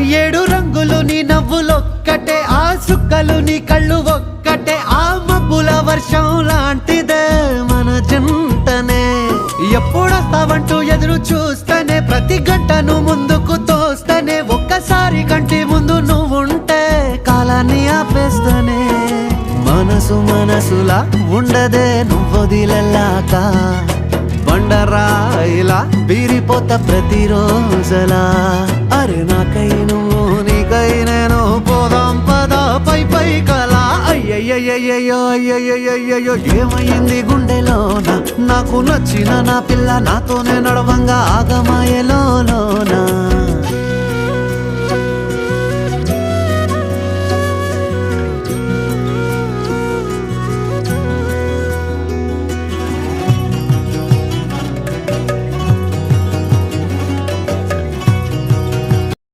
ఏడు రంగులు నీ నవ్వులొక్కటే ఆ సుక్కలు నీ కళ్ళు ఒక్కటే ఆ మబ్బుల వర్షం లాంటిదే మన జంటనే. ఎప్పుడొస్తావంటూ ఎదురు చూస్తేనే ప్రతి గంటను ముందుకు తోస్తేనే ఒక్కసారి కంటి ముందు నువ్వుంటే కాలాన్ని ఆపేస్తేనే. మనసు మనసులా ఉండదే నువ్వొదిలెల్లాక బండరాయిలా బీరిపోత ప్రతిరోజలా. అరే అయ్యయ్యయ్యో ఏమైంది గుండెలోన నాకు నచ్చిన నా పిల్ల నాతోనే నడవంగా ఆగమాయలోనా